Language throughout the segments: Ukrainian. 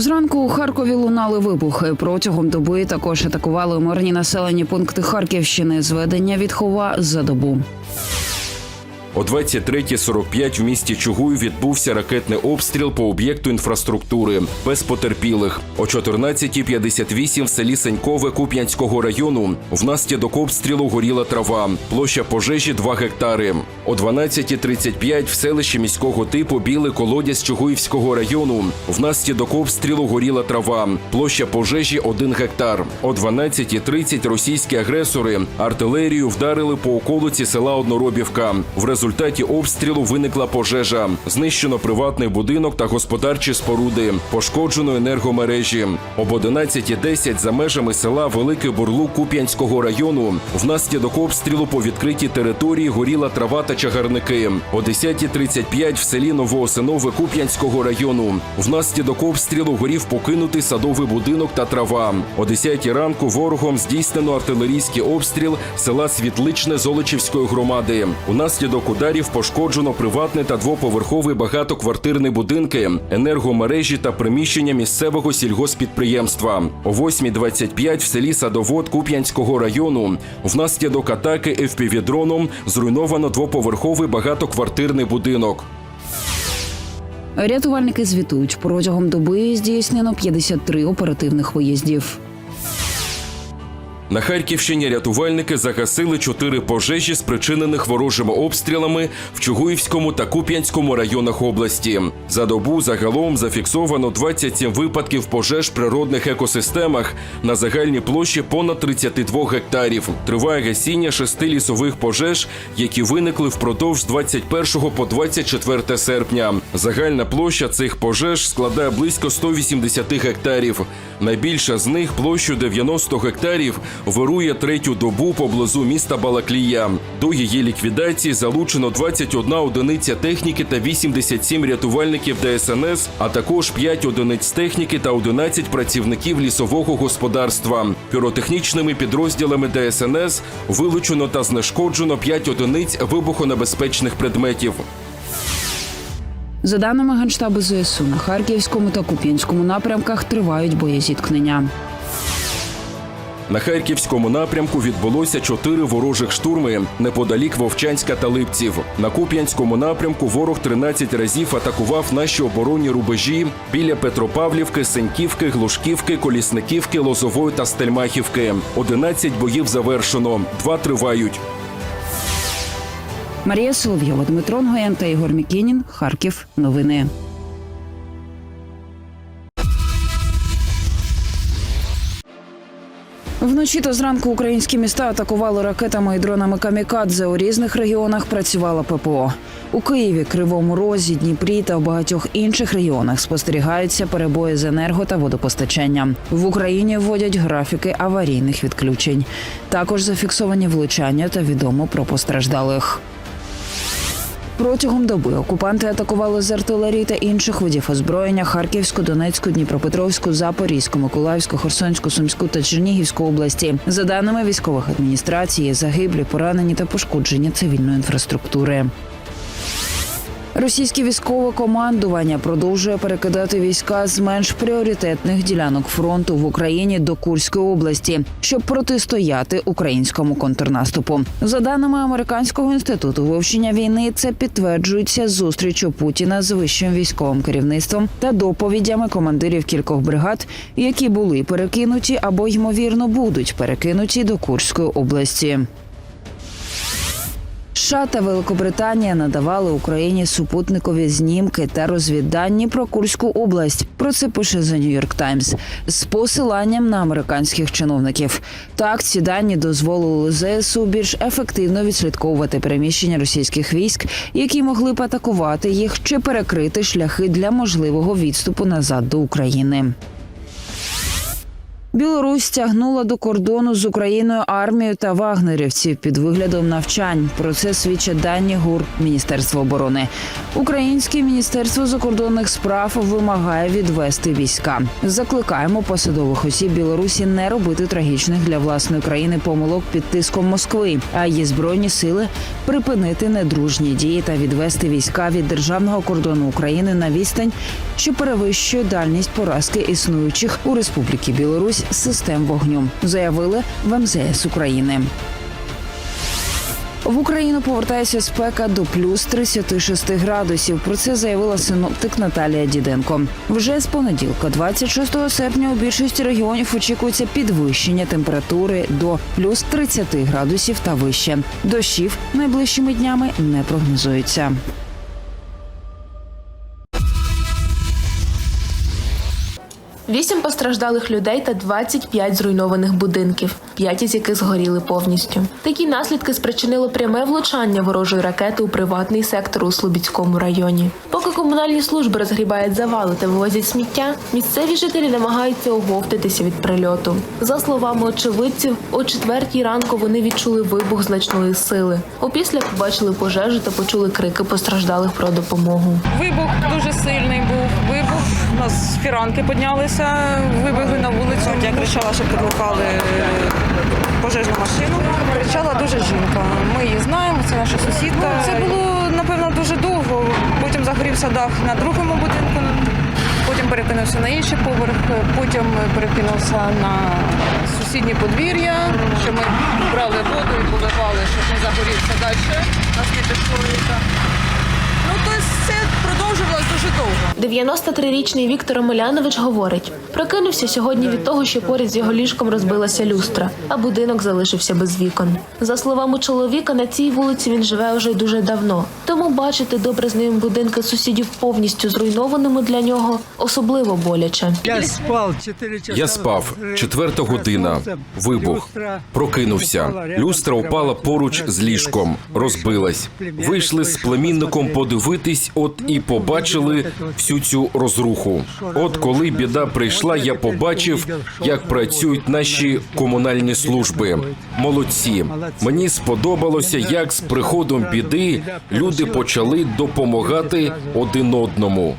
Зранку у Харкові лунали вибухи. Протягом доби також атакували мирні населені пункти Харківщини. Зведення відхова за добу. О 23.45 в місті Чугуй відбувся ракетний обстріл по об'єкту інфраструктури без потерпілих. О 14.58 в селі Сенькове Куп'янського району внаслідок обстрілу горіла трава. Площа пожежі 2 гектари. О 12.35 в селищі міського типу Білий колодязь Чугуївського району внаслідок обстрілу горіла трава. Площа пожежі 1 гектар. О 12.30 російські агресори артилерію вдарили по околиці села Одноробівка. В результаті обстрілу виникла пожежа. Знищено приватний будинок та господарчі споруди. Пошкоджено енергомережі. Об 11.10 за межами села Великий Бурлук Куп'янського району внаслідок обстрілу по відкритій території горіла трава та чагарники. О 10.35 в селі Новоосинове Куп'янського району внаслідок обстрілу горів покинутий садовий будинок та трава. О 10 ранку ворогом здійснено артилерійський обстріл села Світличне Золочівської громади. Унаслідок ударів пошкоджено приватний та двоповерховий багатоквартирні будинки, енергомережі та приміщення місцевого сільгоспідприємства. О 8.25 в селі Садовод Куп'янського району внаслідок атаки ФПВ-дроном зруйновано двоповерховий багатоквартирний будинок. Рятувальники звітують протягом доби здійснено 53 оперативних виїздів. На Харківщині рятувальники загасили чотири пожежі, спричинених ворожими обстрілами в Чугуївському та Куп'янському районах області. За добу загалом зафіксовано 27 випадків пожеж в природних екосистемах на загальній площі понад 32 гектарів. Триває гасіння шести лісових пожеж, які виникли впродовж з 21 по 24 серпня. Загальна площа цих пожеж складає близько 180 гектарів. Найбільша з них площу 90 гектарів вирує третю добу поблизу міста Балаклія. До її ліквідації залучено 21 одиниця техніки та 87 рятувальників ДСНС, а також 5 одиниць техніки та 11 працівників лісового господарства. Піротехнічними підрозділами ДСНС вилучено та знешкоджено 5 одиниць вибухонебезпечних предметів. За даними Генштабу ЗСУ, на Харківському та Куп'янському напрямках тривають боєзіткнення. На харківському напрямку відбулося чотири ворожих штурми неподалік Вовчанська та Липців. На Куп'янському напрямку ворог 13 разів атакував наші оборонні рубежі біля Петропавлівки, Сеньківки, Глушківки, Колісниківки, Лозової та Стельмахівки. 11 боїв завершено, два тривають. Марія Соловйова, Дмитро Нгоєн та Ігор Мікінін. Харків. Новини. Вночі та зранку українські міста атакували ракетами і дронами камікадзе. У різних регіонах працювала ППО. У Києві, Кривому Розі, Дніпрі та в багатьох інших регіонах спостерігаються перебої з енерго та водопостачанням. В Україні вводять графіки аварійних відключень. Також зафіксовані влучання та відомо про постраждалих. Протягом доби окупанти атакували з артилерії та інших видів озброєння Харківську, Донецьку, Дніпропетровську, Запорізьку, Миколаївську, Херсонську, Сумську та Чернігівську області. За даними військових адміністрацій, загиблі, поранені та пошкодження цивільної інфраструктури. Російське військове командування продовжує перекидати війська з менш пріоритетних ділянок фронту в Україні до Курської області, щоб протистояти українському контрнаступу. За даними американського інституту вивчення війни, це підтверджується зустрічю Путіна з вищим військовим керівництвом та доповідями командирів кількох бригад, які були перекинуті або ймовірно будуть перекинуті до Курської області. США та Великобританія надавали Україні супутникові знімки та розвіддані про Курську область. Про це пише The New York Times з посиланням на американських чиновників. Так, ці дані дозволили ЗСУ більш ефективно відслідковувати переміщення російських військ, які могли б атакувати їх чи перекрити шляхи для можливого відступу назад до України. Білорусь тягнула до кордону з Україною армію та вагнерівців під виглядом навчань. Про це свідчать дані ГУР Міністерства оборони. Українське міністерство закордонних справ вимагає відвести війська. Закликаємо посадових осіб Білорусі не робити трагічних для власної країни помилок під тиском Москви, а її збройні сили припинити недружні дії та відвести війська від державного кордону України на відстань, що перевищує дальність поразки існуючих у Республіки Білорусь систем вогню, заявили в МЗС України. В Україну повертається спека до плюс 36 градусів. Про це заявила синоптик Наталія Діденко. Вже з понеділка, 26 серпня, у більшості регіонів очікується підвищення температури до плюс 30 градусів та вище. Дощів найближчими днями не прогнозується. Вісім постраждалих людей та 25 зруйнованих будинків, п'ять із яких згоріли повністю. Такі наслідки спричинило пряме влучання ворожої ракети у приватний сектор у Слобідському районі. Поки комунальні служби розгрібають завали та вивозять сміття, місцеві жителі намагаються оговтатися від прильоту. За словами очевидців, о четвертій ранку вони відчули вибух значної сили. Опісля побачили пожежу та почули крики постраждалих про допомогу. Вибух дуже сильний був. Вибух у нас фіранки піднялися, вибігли на вулицю. Я кричала, щоб підлукали пожежну машину. Кричала дуже жінка. Ми її знаємо, це наша сусідка. Це було напевно дуже довго. Потім загорівся дах на другому будинку. Потім перекинувся на інший поверх, потім перекинувся на сусіднє подвір'я, що ми брали воду і поливали, щоб не загорівся далі на світошколіка. Ну, тобто це продовжувалось дуже довго. 93-річний Віктор Омелянович говорить: прокинувся сьогодні від того, що поряд з його ліжком розбилася люстра, а будинок залишився без вікон. За словами чоловіка, на цій вулиці він живе уже дуже давно. Тому бачити добре знайомі будинки сусідів повністю зруйнованими для нього особливо боляче. Я спав Я спав. Четверта година. Вибух. Прокинувся. Люстра упала поруч з ліжком. Розбилась. Вийшли з племінником подивитись, от і побачили всю цю розруху. От коли біда прийшла, я побачив, як працюють наші комунальні служби. Молодці. Мені сподобалося, як з приходом біди люди почали допомагати один одному.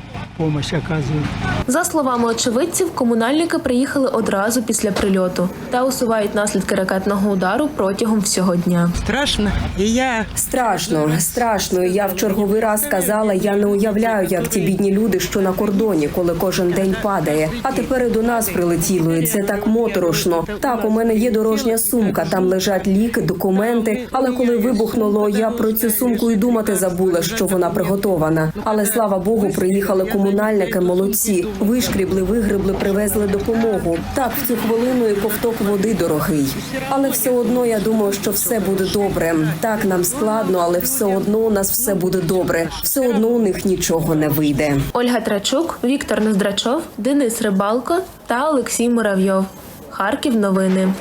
За словами очевидців, комунальники приїхали одразу після прильоту та усувають наслідки ракетного удару протягом всього дня. Страшно. І я Страшно, страшно. Я в черговий раз сказала, я не уявляю, як ті бідні люди, що на кордоні, коли кожен день падає. А тепер і до нас прилетіло, і це так моторошно. Так, у мене є дорожня сумка, там лежать ліки, документи. Але коли вибухнуло, я про цю сумку і думати забула, що вона приготована. Але слава Богу, приїхали комунальники, молодці. Вишкрібли, вигребли, привезли допомогу. Так, в цю хвилину і ковток води дорогий. Але все одно я думаю, що все буде добре. Так нам складно, але все одно у нас все буде добре. Все одно них нічого не вийде. Ольга Трачук, Віктор Нездрачов, Денис Рибалко та Олексій Муравйов. Харків новини.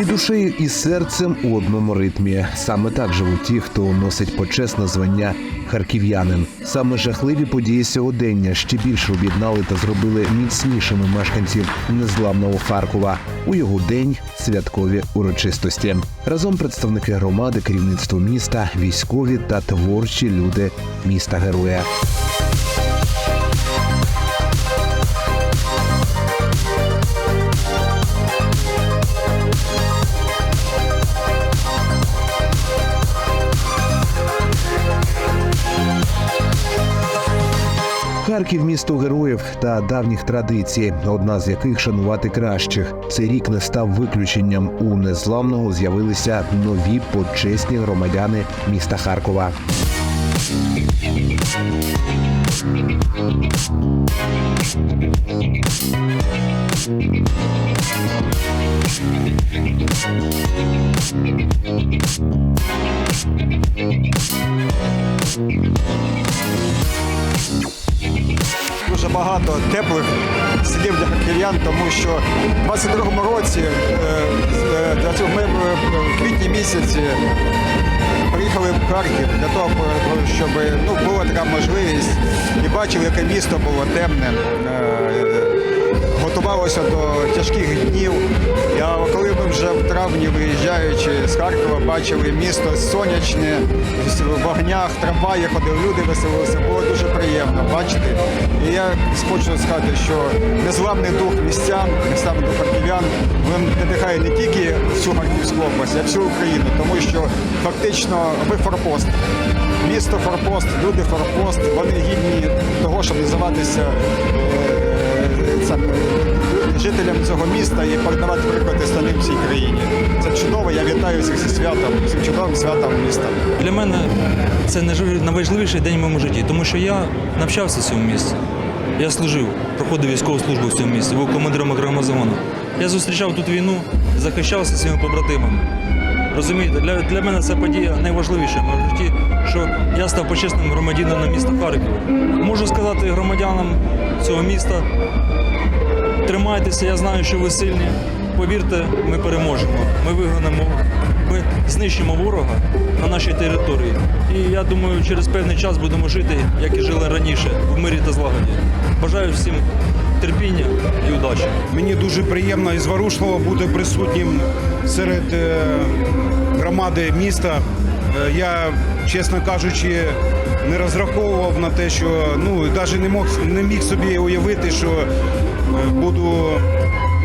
І душею, і серцем у одному ритмі. Саме так живуть ті, хто носить почесне звання харків'янин. Саме жахливі події сьогодення ще більше об'єднали та зробили міцнішими мешканців незламного Харкова. У його день святкові урочистості. Разом представники громади, керівництво міста, військові та творчі люди міста героя. Харків місто героїв та давніх традицій, одна з яких шанувати кращих. Цей рік не став виключенням. У незламного з'явилися нові почесні громадяни міста Харкова. Дуже багато теплих слів для харків'ян, тому що в 22-му році, е, е, ми в в квітні місяці приїхали в Харків для того, щоб ну, була така можливість і бачили, яке місто було темне. е, Готувалося до тяжких днів. А коли травні, виїжджаючи з Харкова, бачили місто сонячне, в вогнях, трамваї ходили, люди веселилися, було дуже приємно бачити. І я хочу сказати, що незламний дух містян, незламний дух харків'ян, він надихає не тільки всю Харківську область, а всю Україну, тому що фактично ви форпост. Місто форпост, люди форпост, вони гідні того, щоб називатися е, е, жителям цього міста і передавати приклад остальним всій країні. Це чудово, я вітаю всіх зі святом, цим чудовим святом міста. Для мене це найважливіший день в моєму житті, тому що я навчався в цьому місці. Я служив, проходив військову службу в цьому місці, був командиром окремого загону. Я зустрічав тут війну, захищався своїми побратимами. Розумієте, для, для мене це подія найважливіша в моєму житті, що я став почесним громадянином міста Харкова. Можу сказати громадянам цього міста, тримайтеся, я знаю, що ви сильні. Повірте, ми переможемо. Ми вигонимо, ми знищимо ворога на нашій території. І я думаю, через певний час будемо жити, як і жили раніше, в мирі та злагоді. Бажаю всім терпіння і удачі. Мені дуже приємно і зворушливо бути присутнім серед е, громади міста. Е, Я, чесно кажучи, не розраховував на те, що ну навіть не мог не міг собі уявити, що буду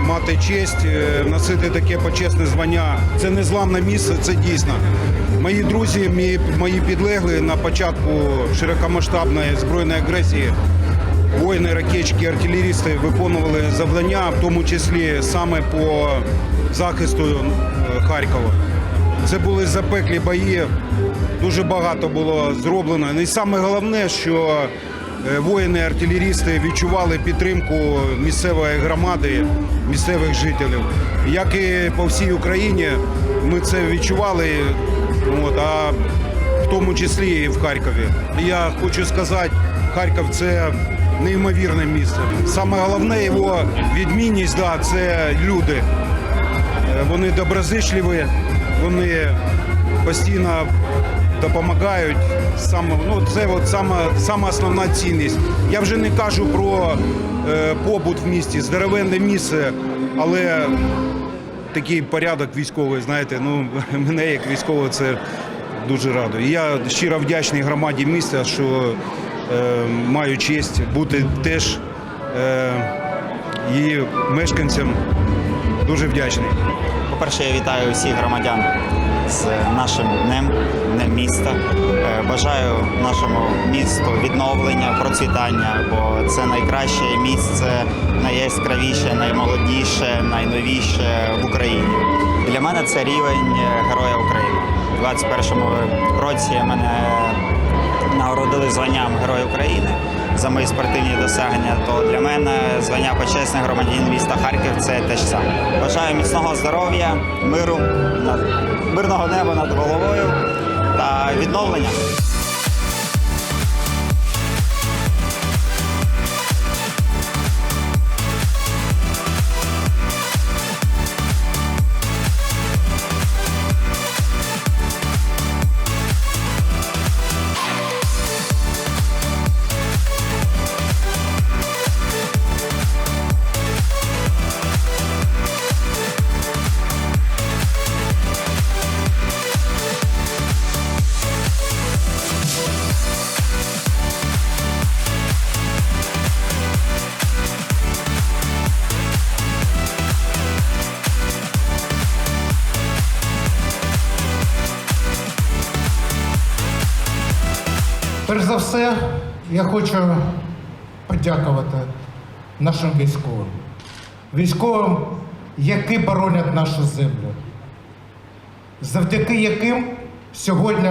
мати честь е, носити таке почесне звання. Це незламне місце, це дійсно. Мої друзі, мої, підлегли на початку широкомасштабної збройної агресії Воїни, ракетчики, артилерісти виконували завдання, в тому числі саме по захисту е, Харкова. Це були запеклі бої, дуже багато було зроблено. І саме головне, що е, воїни, артилерісти відчували підтримку місцевої громади, місцевих жителів. Як і по всій Україні, ми це відчували, от, а в тому числі і в Харкові. Я хочу сказати, Харків це неймовірне місце. Саме головне його відмінність да, це люди. Е, Вони доброзичливі, вони постійно допомагають. Саме, ну, це от сама, сама основна цінність. Я вже не кажу про е, побут в місті, здоровенне місце, але такий порядок військовий, знаєте, ну мене як військового це дуже радує. Я щиро вдячний громаді міста, що е, маю честь бути теж е, її мешканцям. Дуже вдячний. По-перше, я вітаю всіх громадян з нашим днем, днем міста. Е, Бажаю нашому місту відновлення, процвітання, бо це найкраще місце, найяскравіше, наймолодіше, найновіше в Україні. Для мене це рівень Героя України. У 21-му році мене нагородили званням Герой України за мої спортивні досягнення, то для мене звання почесний громадянин міста Харків це те ж саме. Бажаю міцного здоров'я, миру, мирного неба над головою та відновлення. Все, я хочу подякувати нашим військовим. Військовим, які боронять нашу землю, завдяки яким сьогодні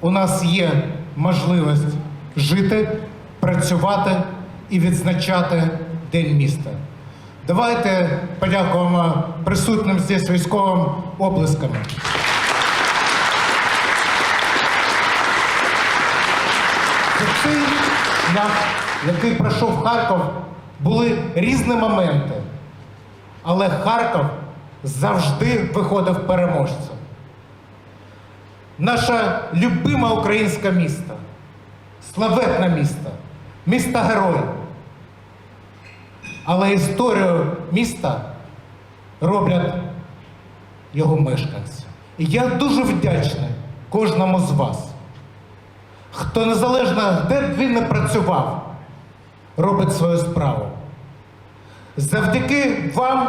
у нас є можливість жити, працювати і відзначати День міста. Давайте подякуємо присутнім здесь військовим оплесками. Цей шлях, який пройшов Харків, були різні моменти. Але Харків завжди виходив переможцем. Наше любиме українське місто, славетне місто, місто герой. Але історію міста роблять його мешканці. І я дуже вдячний кожному з вас, хто незалежно де б він не працював, робить свою справу. Завдяки вам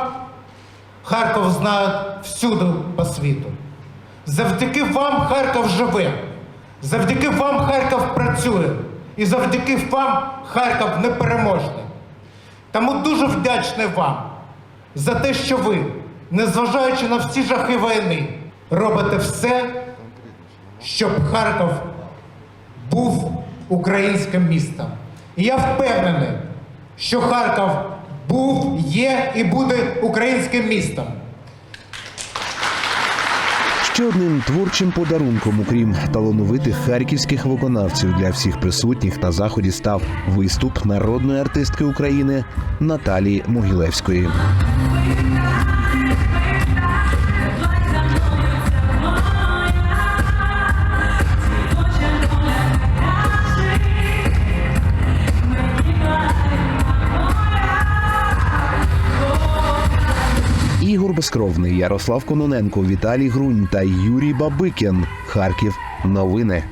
Харків знають всюди по світу. Завдяки вам Харків живе. Завдяки вам Харків працює. І завдяки вам Харків непереможний. Тому дуже вдячний вам за те, що ви, незважаючи на всі жахи війни, робите все, щоб Харків був українським містом. І я впевнений, що Харків був, є і буде українським містом. Ще одним творчим подарунком, окрім талановитих харківських виконавців для всіх присутніх на заході став виступ народної артистки України Наталії Могилевської. Ігор Безкровний, Ярослав Кононенко, Віталій Грунь та Юрій Бабикін. Харків. Новини.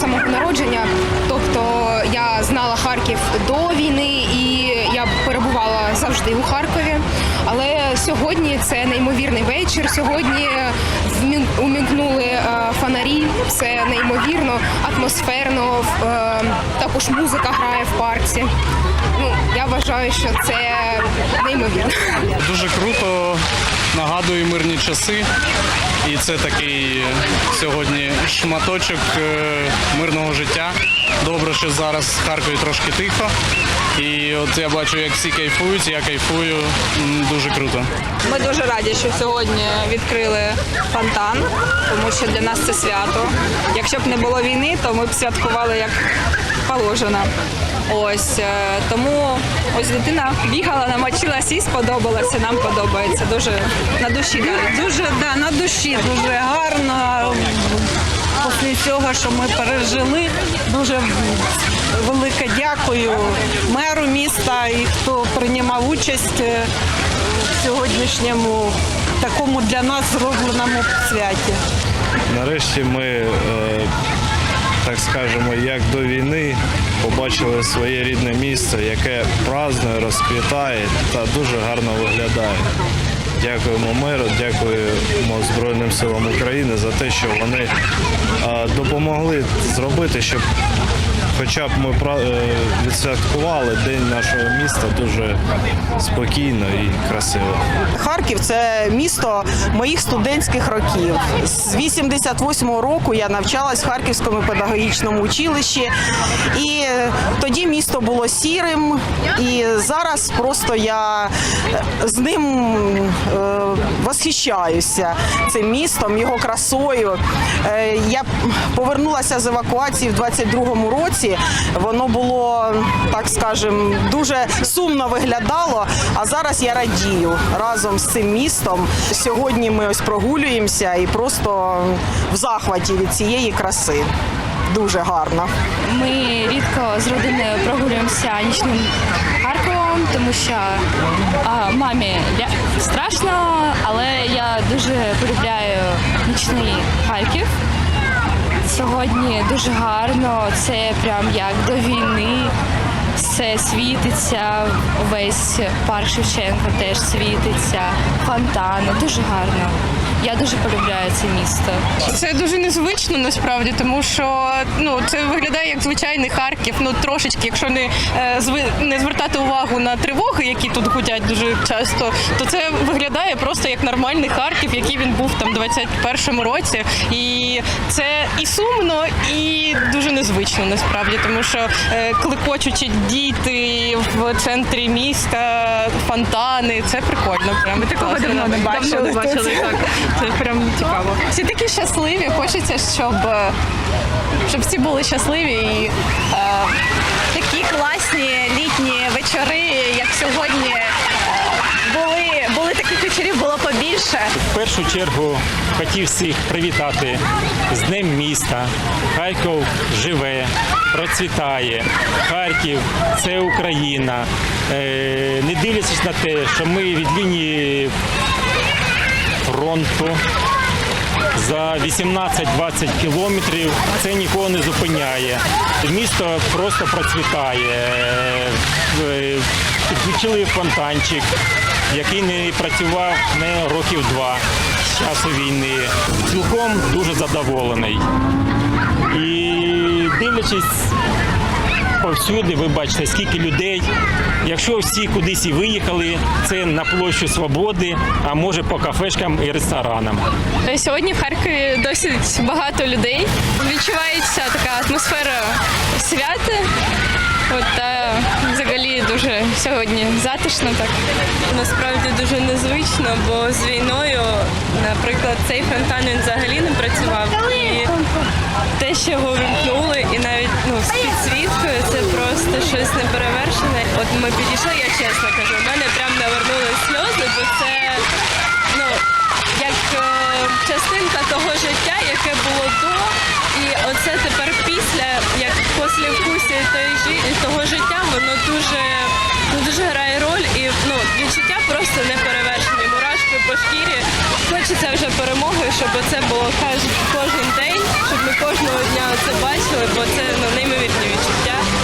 Самого народження, тобто я знала Харків до війни і я перебувала завжди у Харкові. Але сьогодні це неймовірний вечір. Сьогодні умікнули е, фонарі. Це неймовірно, атмосферно. е, Також музика грає в парці. Ну я вважаю, що це неймовірно. Дуже круто, нагадує мирні часи. І це такий сьогодні шматочок е, мирного життя. Добре, що зараз в Харкові трошки тихо. І от я бачу, як всі кайфують, я кайфую. Дуже круто. Ми дуже раді, що сьогодні відкрили фонтан, тому що для нас це свято. Якщо б не було війни, то ми б святкували як положено. Ось е, тому ось дитина бігала, намочилась і сподобалося. Нам подобається. Дуже на душі навіть. Дуже да, на душі, дуже гарно. Після цього, що ми пережили, дуже велике дякую меру міста і хто приймав участь е, в сьогоднішньому такому для нас зробленому святі. Нарешті ми, е, так скажемо, як до війни побачили своє рідне місто, яке празднує, розквітає та дуже гарно виглядає. Дякуємо миру, дякуємо Збройним силам України за те, що вони допомогли зробити, щоб хоча б ми е, відсвяткували День нашого міста дуже спокійно і красиво. Харків це місто моїх студентських років. З 88-го року я навчалась в Харківському педагогічному училищі, і тоді місто було сірим. І зараз просто я з ним е, восхищаюся цим містом, його красою. Е, Я повернулася з евакуації в 22-му році. Воно було, так скажем, дуже сумно виглядало. А зараз я радію разом з цим містом. Сьогодні ми ось прогулюємося і просто в захваті від цієї краси. Дуже гарно. Ми рідко з родиною прогулюємося нічним Харковом, тому що а, мамі страшно, але я дуже полюбляю нічний Харків. Сьогодні дуже гарно, це прям як до війни. все світиться, весь парк Шевченка теж світиться, фонтани, дуже гарно. Я дуже полюбляю це місто. Це дуже незвично насправді, тому що ну це виглядає як звичайний Харків. Ну трошечки, якщо не е, не звертати увагу на тривоги, які тут гудять дуже часто, то це виглядає просто як нормальний Харків, який він був там в 21-му році. І це і сумно, і дуже незвично насправді, тому що е, кликочучі діти в центрі міста, фонтани, це прикольно. Прям ми такого давно не бачили. Давно не бачили так. Це прям цікаво. Всі такі щасливі. Хочеться, щоб, е, щоб всі були щасливі і е, такі класні літні вечори, як сьогодні. е, Були, були таких вечорів, було побільше. В першу чергу хотів всіх привітати з Днем міста. Харків живе, процвітає. Харків це Україна. Е, Не дивлячись на те, що ми від лінії фронту за 18-20 кілометрів це нікого не зупиняє. Місто просто процвітає. Е, Підключили фонтанчик, який не працював не років два з часу війни. Цілком дуже задоволений. І дивлячись повсюди, ви бачите, скільки людей. Якщо всі кудись і виїхали, це на площу Свободи, а може по кафешкам і ресторанам. Сьогодні в Харкові досить багато людей. Відчувається така атмосфера свята. От та взагалі дуже сьогодні затишно так. Насправді дуже незвично, бо з війною, наприклад, цей фонтан він взагалі не працював. І те, що От ми підійшли, я чесно кажу, в мене прям навернули сльози, бо це ну, як е, частинка того життя, яке було до, і оце тепер після, як послівкусі того життя, воно дуже, дуже грає роль і ну, відчуття просто неперевершені. Мурашки по шкірі. Хочеться вже перемоги, щоб це було кожен день, щоб ми кожного дня це бачили, бо це ну, неймовірні відчуття.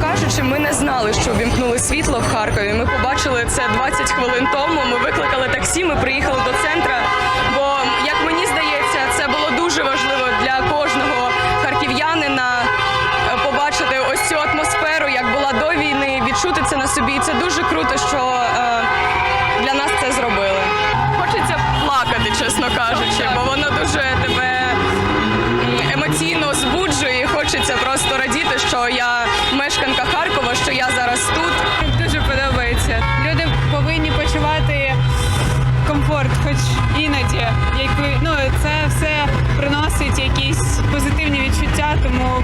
Кажучи, ми не знали, що вімкнули світло в Харкові. Ми побачили це 20 хвилин тому. Ми викликали таксі, ми приїхали до центра. Бо, як мені здається, це було дуже важливо для кожного харків'янина е, побачити ось цю атмосферу, як була до війни, відчути це на собі. І це дуже круто, що тому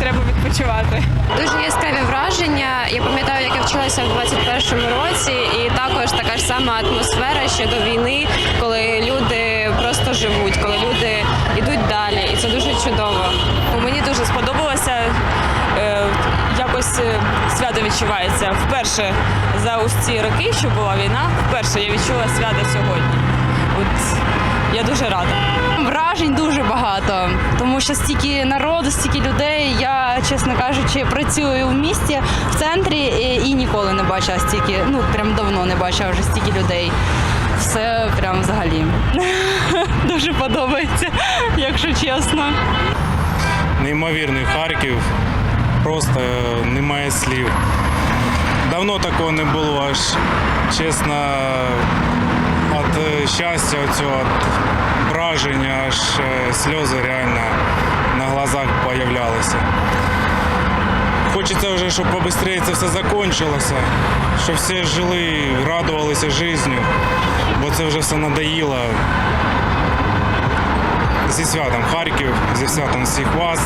треба відпочивати. Дуже яскраві враження. Я пам'ятаю, як я вчилася в 21-му році, і також така ж сама атмосфера ще до війни, коли люди просто живуть, коли люди йдуть далі, і це дуже чудово. Мені дуже сподобалося. Е, якось е, свято відчувається. Вперше за ці роки, що була війна, вперше я відчула свято сьогодні. От я дуже рада. Вражень дуже багато, тому що стільки народу, стільки людей. Я, чесно кажучи, працюю в місті в центрі і, і ніколи не бачила стільки. Ну прям давно не бачила вже стільки людей. Все прям взагалі дуже подобається, якщо чесно. Неймовірний Харків, просто немає слів. Давно такого не було, аж чесно, від щастя, цього враження, аж е, сльози реально на глазах появлялися. Хочеться вже, щоб побыстрее це все закінчилося, щоб всі жили, радувалися життю, бо це вже все надоїло. Зі святом Харків, зі святом всіх вас.